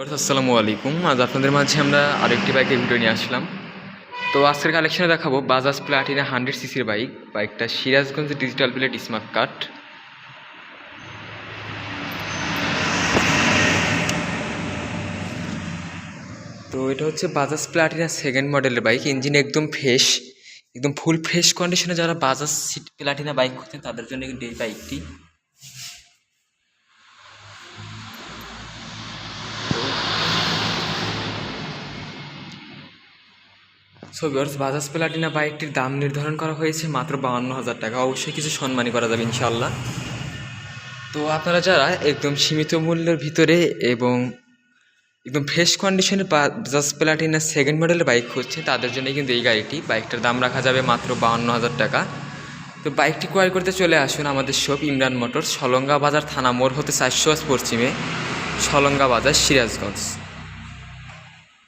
আসসালামু আলাইকুম। আজ আপনাদের মাঝে আমরা আরেকটি বাইকের ভিডিও নিয়ে আসলাম। তো আজকের কালেকশনে দেখাবো বাজাজ প্লাটিনা হান্ড্রেড সিসির বাইক বাইকটা Sirajganj digital plate smart card তো এটা হচ্ছে বাজাজ প্লাটিনা সেকেন্ড মডেলের বাইক ইঞ্জিন একদম ফ্রেশ একদম ফুল ফ্রেশ কন্ডিশনে যারা বাজাজ প্লাটিনা বাইক খুঁজছেন, তাদের জন্য এই বাইকটি সো বাজাজ প্লাটিনা বাইকটির দাম নির্ধারণ করা হয়েছে মাত্র বাউন্ন হাজার টাকা। অবশ্যই কিছু সম্মানী করা যাবে ইনশাল্লাহ তো আপনারা যারা একদম সীমিত মূল্যের ভিতরে এবং একদম ফ্রেশ কন্ডিশনে বাজাজ প্লাটিনা সেকেন্ড মডেলের বাইক খুঁজছে, তাদের জন্য কিন্তু এই গাড়িটি। বাইকটার দাম রাখা যাবে মাত্র বাউন্ন হাজার টাকা। তো বাইকটি ক্রয় করতে চলে আসুন আমাদের শপ ইমরান মোটর সলঙ্গা বাজার থানা মোড় হতে চারশো পশ্চিমে, সলঙ্গা বাজার সিরাজগঞ্জ।